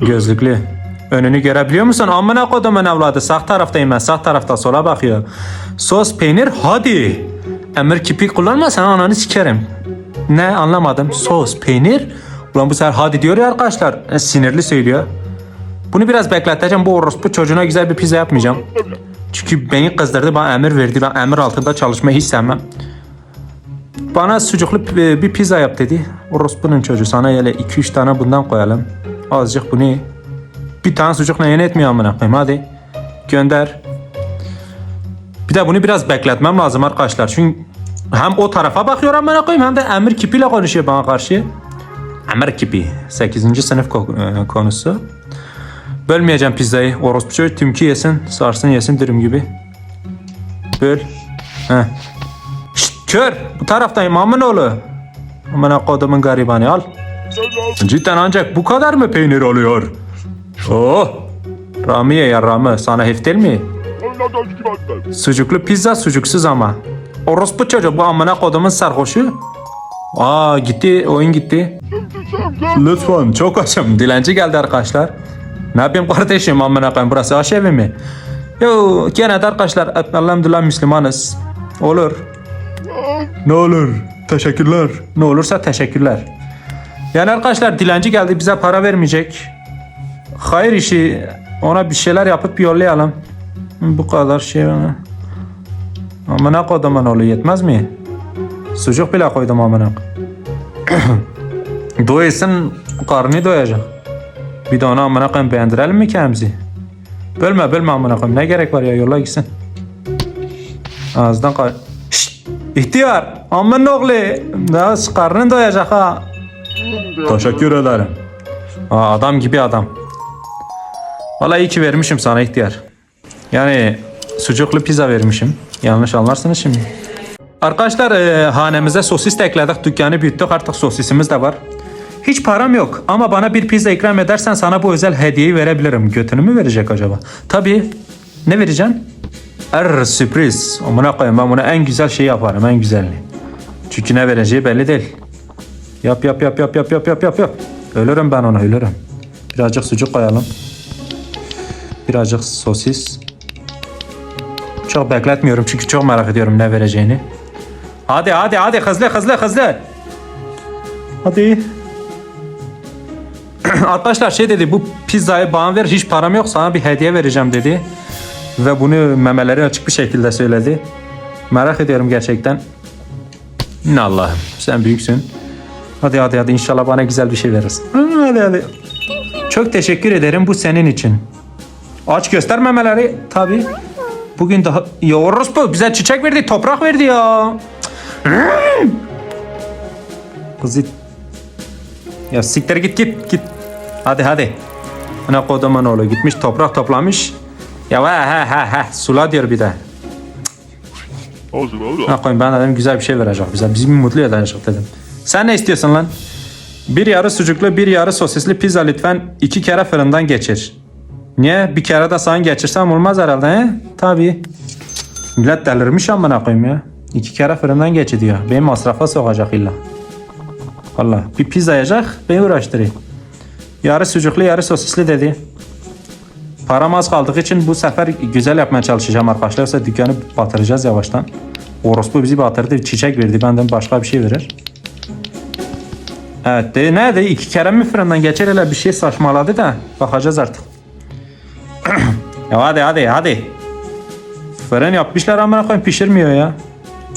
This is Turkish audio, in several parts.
Gözlüklü. Önünü görebiliyor musun? Amına kodumun evladı. Sağ taraftayım ben. Sağ tarafta sola bakıyor. Sos peynir hadi. Emir kipi kullanma sen ananı sikerim. Ne anlamadım. Sos peynir. Ulan bu sefer hadi diyor ya arkadaşlar. E, sinirli söylüyor. Bunu biraz bekleteceğim. Bu orospu çocuğuna güzel bir pizza yapmayacağım. Çünkü beni kızdırdı. Bana emir verdi. Ben emir altında çalışmayı hiç sevmem. Bana sucuklu bir pizza yap dedi. Orospu'nun çocuğu sana öyle 2-3 tane bundan koyalım. Azıcık bunu bir tane sucukla yeni etmiyor amına koyayım hadi. Gönder. Bir de bunu biraz bekletmem lazım arkadaşlar. Çünkü hem o tarafa bakıyor amına koyayım hem de emir kipiyle konuşuyor bana karşı. Emir kipi. 8. sınıf e, konusu. Bölmeyeceğim pizzayı. Orospu çocuğu tümkü yesin. Sarsın yesin dürüm gibi. Böl. Heh. Şşt kör. Bu taraftayım amın oğlu. Amına kodumun garibanı al. Cidden ancak bu kadar mı peynir oluyor? Oh! Ramiye ya Rami sana heftel mi? Sucuklu pizza sucuksuz ama. Orospu çocuğu bu amına kodumun sarhoşu. Aa gitti oyun gitti. Lütfen çok açım. Dilenci geldi arkadaşlar. Ne yapayım kardeşim amına koyayım burası aşevi mi? Yo gene de arkadaşlar elhamdülillah Müslümanız. Olur. Ne olur. Teşekkürler. Ne olursa teşekkürler. Yani arkadaşlar dilenci geldi bize para vermeyecek. Hayır işi ona bir şeyler yapıp yollayalım. Bu kadar şey. Amına kodumun oğlu yetmez mi? Sucuk bile koydum amına. Doysun karnı doyacak. Bir de ona amına koyayım beğendirelim mi kendimizi? Bölme bölme amına koyayım ne gerek var ya yolla gitsin. Ağızdan kar... Şşt! İhtiyar! Amın oğlu! Daha karnın doyacak ha. Teşekkür ederim. Aa, adam gibi adam. Vallahi iyi ki vermişim sana ihtiyar. Yani sucuklu pizza vermişim. Yanlış anlarsınız şimdi. Arkadaşlar e, hanemize sosis de ekledik. Dükkanı büyüttük artık sosisimiz de var. Hiç param yok ama bana bir pizza ikram edersen sana bu özel hediyeyi verebilirim. Götünü mü verecek acaba? Tabii. Ne vereceğim? Er sürpriz. Amına koyayım ben buna en güzel şeyi yaparım en güzelini. Çünkü ne vereceği belli değil. Yap yap yap yap yap yap yap yap yap. Ölürüm ben ona ölürüm. Birazcık sucuk koyalım. Birazcık sosis. Çok bekletmiyorum çünkü çok merak ediyorum ne vereceğini. Hadi hadi hadi hızlı hızlı hızlı. Hadi. Arkadaşlar şey dedi bu pizzayı bana ver hiç param yok sana bir hediye vereceğim dedi. Ve bunu memeleri açık bir şekilde söyledi. Merak ediyorum gerçekten. Ne Allah'ım sen büyüksün. Hadi hadi hadi inşallah bana güzel bir şey verirsin. Hadi hadi. Çok teşekkür ederim bu senin için. Aç göster memeleri. Tabi. Bugün daha... Ya orospu bize çiçek verdi toprak verdi ya. Kızı... Ya siktir git git git. Hadi hadi. Ana kodaman oğlu gitmiş toprak toplamış. Ya he he he he sula diyor bir de. Ne koyayım ben dedim güzel bir şey verecek bize. Bizi mutlu edecek dedim. Sen ne istiyorsun lan? Bir yarı sucuklu bir yarı sosisli pizza lütfen iki kere fırından geçir. Niye? Bir kere de sana geçirsem olmaz herhalde he? Tabii. Millet delirmiş amına koyayım ya. İki kere fırından geçi diyor. Beni masrafa sokacak illa. Valla bir pizza yiyecek beni uğraştırıyor. Yarı sucuklu yarı sosisli dedi. Param az kaldığı için bu sefer güzel yapmaya çalışacağım arkadaşlar. Yoksa dükkanı batıracağız yavaştan. Orospu bizi batırdı. Çiçek verdi. Benden başka bir şey verir. Evet de ne de iki kere mi fırından geçer hele bir şey saçmaladı da bakacağız artık. ya hadi hadi hadi. Fırın yapmışlar ama koyayım pişirmiyor ya.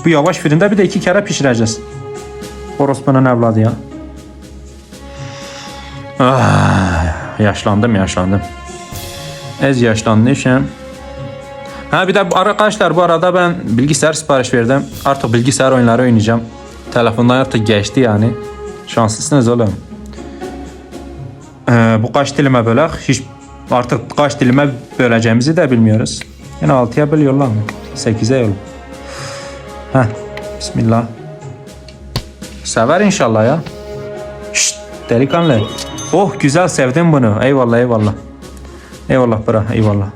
Bu yavaş fırında bir de iki kere pişireceğiz. Orospunun evladı ya. Ah, yaşlandım yaşlandım. Ez yaşlanmışım. Ha bir de arkadaşlar bu arada ben bilgisayar sipariş verdim. Artık bilgisayar oyunları oynayacağım. Telefondan artık geçti yani. Şanslısınız oğlum. Ee, bu kaç dilime bölek? Hiç artık kaç dilime böleceğimizi de bilmiyoruz. Yine 6'ya böl yolla mı? 8'e yol. Heh. Bismillah. Sever inşallah ya. Şşt delikanlı. Oh güzel sevdim bunu. Eyvallah eyvallah. Eyvallah bra eyvallah.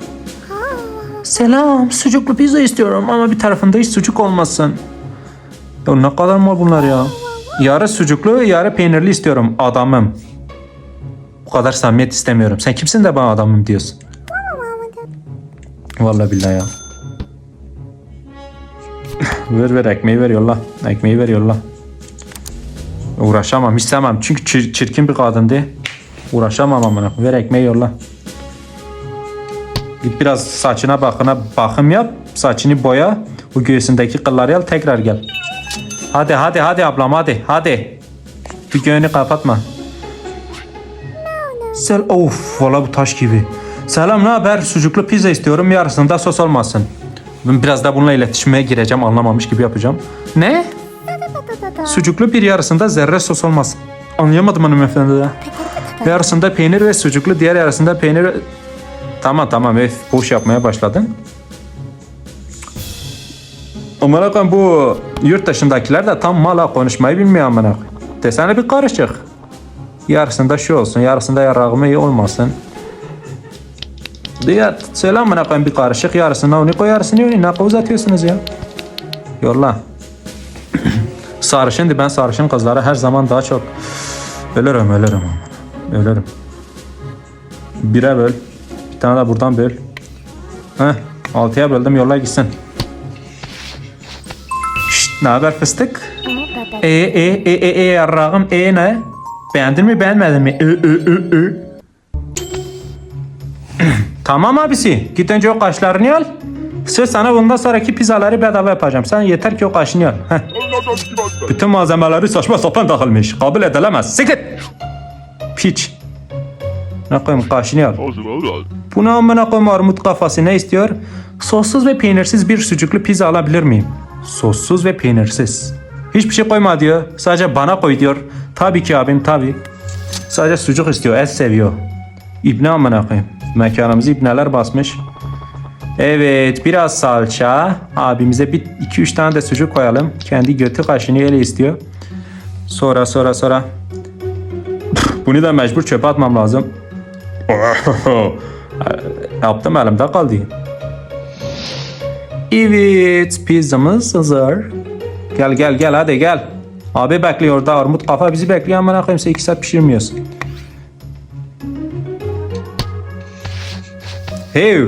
Selam sucuklu pizza istiyorum ama bir tarafında hiç sucuk olmasın. Ya ne kadar mal bunlar ya. Yarı sucuklu yarı peynirli istiyorum adamım. Bu kadar samimiyet istemiyorum. Sen kimsin de bana adamım diyorsun. Vallahi billahi ya. ver ver ekmeği ver yolla. Ekmeği ver yolla. Uğraşamam istemem. Çünkü çir- çirkin bir kadındı. Uğraşamam amına. Ver ekmeği yolla. Git biraz saçına bakına bakım yap. Saçını boya. Bu göğsündeki kılları al tekrar gel. Hadi hadi hadi ablam hadi hadi. Bir göğünü kapatma. Sel of valla bu taş gibi. Selam ne haber? Sucuklu pizza istiyorum. Yarısında sos olmasın. Ben biraz da bununla iletişime gireceğim. Anlamamış gibi yapacağım. Ne? Sucuklu bir yarısında zerre sos olmasın. Anlayamadım hanımefendi de. Yarısında peynir ve sucuklu, diğer yarısında peynir. Tamam tamam öf boş yapmaya başladın. Amına koyayım bu yurt dışındakiler de tam mala konuşmayı bilmiyor amına koyayım. Desene bir karışık. Yarısında şu olsun, yarısında yarağımı iyi olmasın. Diye söyle amına koyayım bir karışık yarısına onu koy yarısını onu ne uzatıyorsunuz ya. Yolla. sarışındı ben sarışın kızlara her zaman daha çok ölürüm ölürüm. Ölürüm. Bire böl. Bir tane de buradan böl. Heh, altıya böldüm yolla gitsin. Ne haber fıstık? E e e e e yarrağım e ne? Beğendin mi beğenmedin mi? Ö ö ö ö. tamam abisi. Git önce o kaşlarını al. Söz sana bundan sonraki pizzaları bedava yapacağım. Sen yeter ki o kaşını al. Bütün malzemeleri saçma sapan takılmış. Kabul edilemez. Sikit. Piç. Ne koyayım kaşını al. Bu ne amına koyayım armut kafası ne istiyor? Sossuz ve peynirsiz bir sucuklu pizza alabilir miyim? Sossuz ve peynirsiz. Hiçbir şey koyma diyor. Sadece bana koy diyor. Tabii ki abim tabii. Sadece sucuk istiyor. Et seviyor. İbne amına koyayım. Mekanımızı ibneler basmış. Evet biraz salça. Abimize bir iki üç tane de sucuk koyalım. Kendi götü kaşını öyle istiyor. Sonra sonra sonra. Bunu da mecbur çöpe atmam lazım. Yaptım elimde kaldı. Evet pizzamız hazır. Gel gel gel hadi gel. Abi bekliyor da armut kafa bizi bekliyor ama ne koyayım 2 saat pişirmiyorsun. Hey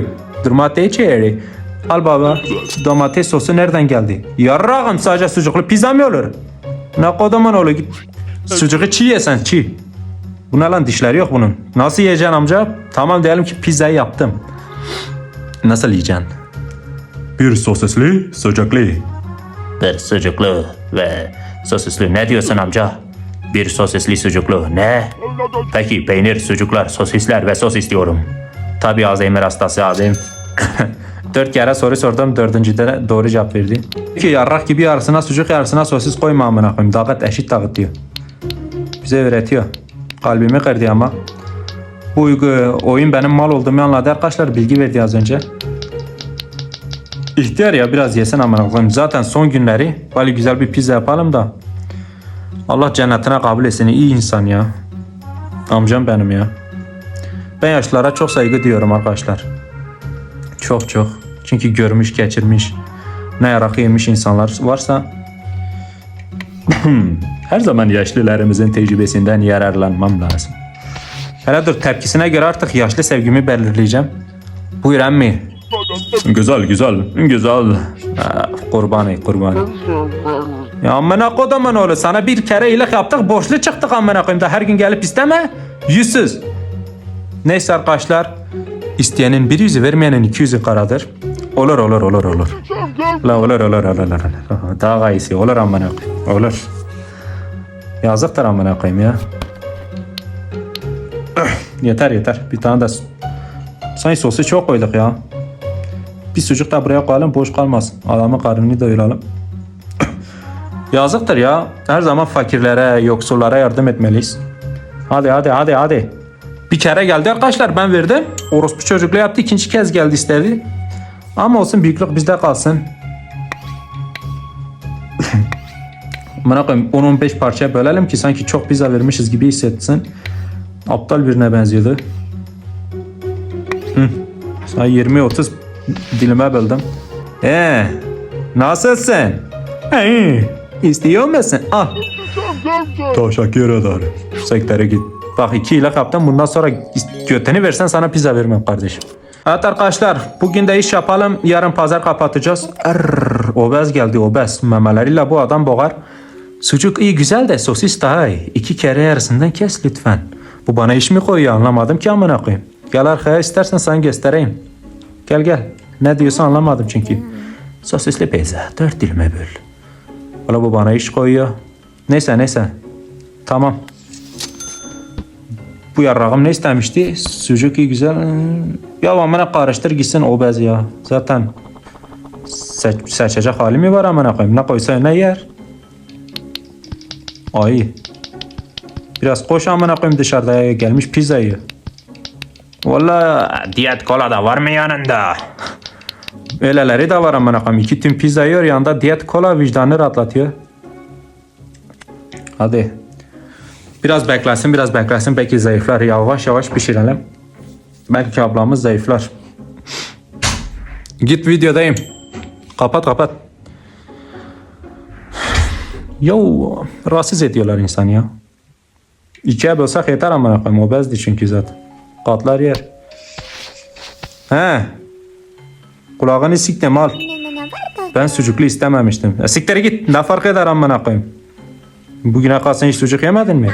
domates içeri. Al baba. Domates sosu nereden geldi? Yarrağım sadece sucuklu pizza mı olur? Ne kodaman oğlu git. Sucuğu çiğ yesen çiğ. Bu lan dişleri yok bunun. Nasıl yiyeceksin amca? Tamam diyelim ki pizzayı yaptım. Nasıl yiyeceksin? Bir sosisli, sucuklu. Bir sucuklu ve sosisli. Ne diyorsun amca? Bir sosisli sucuklu. Ne? Peki peynir, sucuklar, sosisler ve sos istiyorum. Tabii Alzheimer hastası abim. Dört kere soru sordum. Dördüncüde de doğru cevap verdi. Ki yarrak gibi yarısına sucuk yarısına sosis koyma amına koyayım. Dağıt eşit dağıt diyor. Bize öğretiyor. Kalbimi kırdı ama. Bu uygu- oyun benim mal olduğumu anladı arkadaşlar. Bilgi verdi az önce. İhtiyar ya biraz yesen amına koyayım. Zaten son günleri böyle güzel bir pizza yapalım da. Allah cennetine kabul etsin. İyi insan ya. Amcam benim ya. Ben yaşlılara çok saygı duyuyorum arkadaşlar. Çok çok. Çünkü görmüş, geçirmiş, ne yarak yemiş insanlar varsa her zaman yaşlılarımızın tecrübesinden yararlanmam lazım. Hele dur tepkisine göre artık yaşlı sevgimi belirleyeceğim. Buyur emmi. Güzel güzel güzel. Ah, kurbanı kurbanı. Ya amına kodaman oğlu sana bir kere iyilik yaptık borçlu çıktık amına koyayım da her gün gelip isteme yüzsüz. Neyse arkadaşlar isteyenin bir yüzü vermeyenin iki yüzü karadır. Olur olur olur olur. La olur olur olur olur. Daha iyisi olur amına koyayım. Olur. Yazıktır amına koyayım ya. yeter yeter. Bir tane de Sanki sosu çok koyduk ya. Bir sucuk da buraya koyalım boş kalmasın. Adamın karnını doyuralım. Yazıktır ya. Her zaman fakirlere, yoksullara yardım etmeliyiz. Hadi hadi hadi hadi. Bir kere geldi arkadaşlar ben verdim. Orospu çocukla yaptı. ikinci kez geldi istedi. Ama olsun büyüklük bizde kalsın. Bana koyayım 10-15 parçaya bölelim ki sanki çok pizza vermişiz gibi hissetsin. Aptal birine benziyordu. Hı. Sana 20-30 dilime böldüm. Ee, nasılsın? Ee, istiyor musun? Al. Teşekkür ederim. Sektere git. Bak iki ile kaptım. Bundan sonra götünü versen sana pizza vermem kardeşim. Evet arkadaşlar bugün de iş yapalım. Yarın pazar kapatacağız. Arr, obez geldi obez. Memeleriyle bu adam boğar. Sucuk iyi güzel de sosis daha iyi. İki kere yarısından kes lütfen. Bu bana iş mi koyuyor anlamadım ki amına koyayım. Gel arkaya istersen sana göstereyim. Gel gel. Ne diyorsa anlamadım çünkü. Sosisli pizza. Dört dilime böl. Valla bu bana iş koyuyor. Neyse neyse. Tamam. Bu yarrağım ne istemişti? Sucuk iyi güzel. Ya amına karıştır gitsin obez ya. Zaten seç, seçecek hali mi var amına koyayım? Ne koysa ne yer? Ay. Biraz koş amına koyayım dışarıda gelmiş pizza yiyor. Valla diyet kola da var mı yanında? Öyleleri de var amına koyayım. İki tüm pizza yiyor yanında diyet kola vicdanı rahatlatıyor. Hadi. Biraz beklesin biraz beklesin belki zayıflar. Yavaş yavaş pişirelim. Belki ablamız zayıflar. Git videodayım. Kapat kapat. Yo rahatsız ediyorlar insan ya. İkiye bölsek yeter amına koyayım. Obezdi çünkü zaten. Katlar yer. He. Kulağını siktim al. Ben sucuklu istememiştim. E, siktir git. Ne fark eder amına koyayım. Bugüne kalsın hiç sucuk yemedin mi?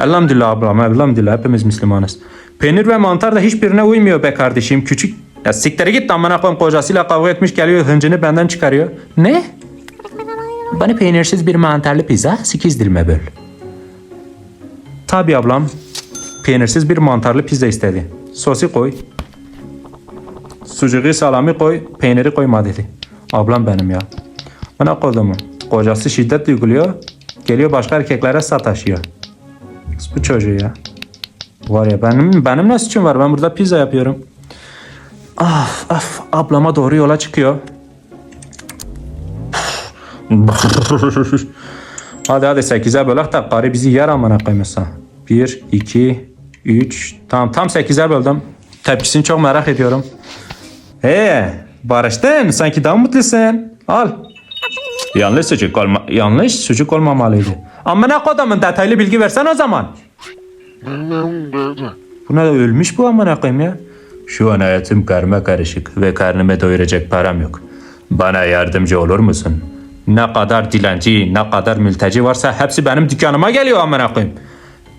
Elhamdülillah ablam, elhamdülillah hepimiz Müslümanız. Peynir ve mantar da hiçbirine uymuyor be kardeşim. Küçük... Ya siktir git amına koyayım kocasıyla kavga etmiş geliyor hıncını benden çıkarıyor. Ne? Bana peynirsiz bir mantarlı pizza 8 dilime böl. Tabi ablam. Peynirsiz bir mantarlı pizza istedi. Sosi koy. Sucuğu salami koy. Peyniri koyma dedi. Ablam benim ya. Bana kodumu. Kocası şiddet uyguluyor. Geliyor başka erkeklere sataşıyor. Bu çocuğu ya. Var ya benim benim ne suçum var? Ben burada pizza yapıyorum. Af af ablama doğru yola çıkıyor. hadi hadi 8'e bölek de karı bizi yer amına koymasa. 1, 2, 3. Tamam tam 8'e böldüm. Tepkisini çok merak ediyorum. He barıştın sanki daha mutlusun. Al. Yanlış sucuk olma yanlış sucuk olmamalıydı. Amına kodumun detaylı bilgi versen o zaman. Buna da ölmüş bu amına koyayım ya. Şu an hayatım karma karışık ve karnıma doyuracak param yok. Bana yardımcı olur musun? Ne kadar dilenci, ne kadar mülteci varsa hepsi benim dükkanıma geliyor amına koyayım.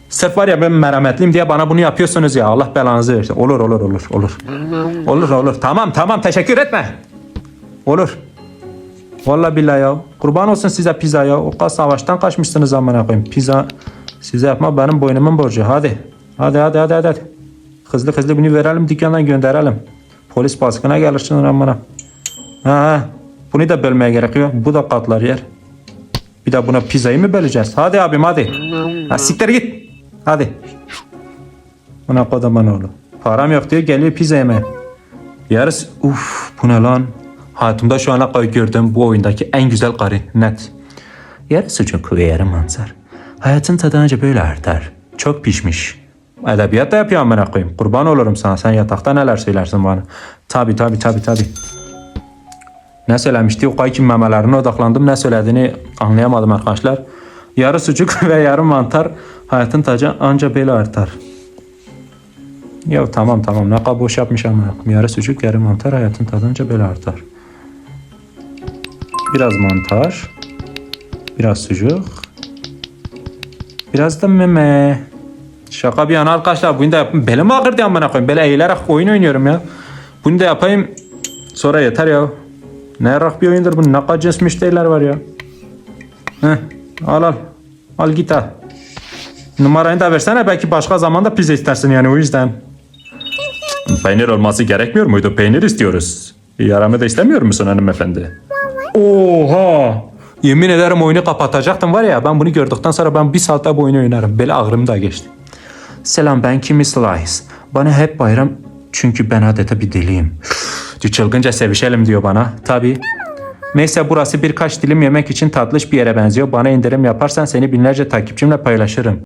Sırf var ya ben merhametliyim diye bana bunu yapıyorsunuz ya. Allah belanızı versin. Olur olur olur olur. Olur olur. Tamam tamam teşekkür etme. Olur. Vallahi billahi ya. Kurban olsun size pizza ya. O kadar savaştan kaçmışsınız amına koyayım. Pizza size yapma benim boynumun borcu. Hadi. Hadi hadi hadi hadi. Hızlı hızlı bunu verelim dükkandan gönderelim. Polis baskına gelir şimdi amına. Ha, ha. Bunu da bölmeye gerekiyor. Bu da katlar yer. Bir de buna pizzayı mı böleceğiz? Hadi abim hadi. Ha, siktir git. Hadi. Buna kodaman oğlu. Param yok diyor geliyor pizza yemeye. Yarısı uf bu ne lan? Hayatımda şu ana kadar gördüğüm bu oyundaki en güzel karı net. Yarı sucuk ve yarı manzar. Hayatın tadı anca böyle artar. Çok pişmiş. Edebiyat da yapıyor amına koyayım. Kurban olurum sana. Sen yatakta neler söylersin bana. Tabi tabi tabi tabi. Ne söylemişti? O kaykin memelerine odaklandım. Ne söylediğini anlayamadım arkadaşlar. Yarı sucuk ve yarı mantar hayatın tacı anca böyle artar. Ya tamam tamam ne kadar boş yapmış ama. Yarı sucuk yarı mantar hayatın tadınca böyle artar. Biraz mantar. Biraz sucuk. Biraz da meme. Şaka bir yana arkadaşlar bunu da yapayım. Belim ağrıdı amına koyayım. Böyle eğilerek oyun oynuyorum ya. Bunu da yapayım. Sonra yeter ya. Ne yarak bir oyundur bu. Ne kadar cins müşteriler var ya. Heh, al al. Al git al. Numarayı da versene belki başka zamanda pizza istersin yani o yüzden. Peynir olması gerekmiyor muydu? Peynir istiyoruz. Yaramı da istemiyor musun hanımefendi? Oha! Yemin ederim oyunu kapatacaktım var ya ben bunu gördükten sonra ben bir saatte bu oyunu oynarım. Böyle ağrım da geçti. Selam ben Kimi Slice. Bana hep bayram çünkü ben adeta bir deliyim. Çılgınca sevişelim diyor bana. Tabi. Neyse burası birkaç dilim yemek için tatlış bir yere benziyor. Bana indirim yaparsan seni binlerce takipçimle paylaşırım.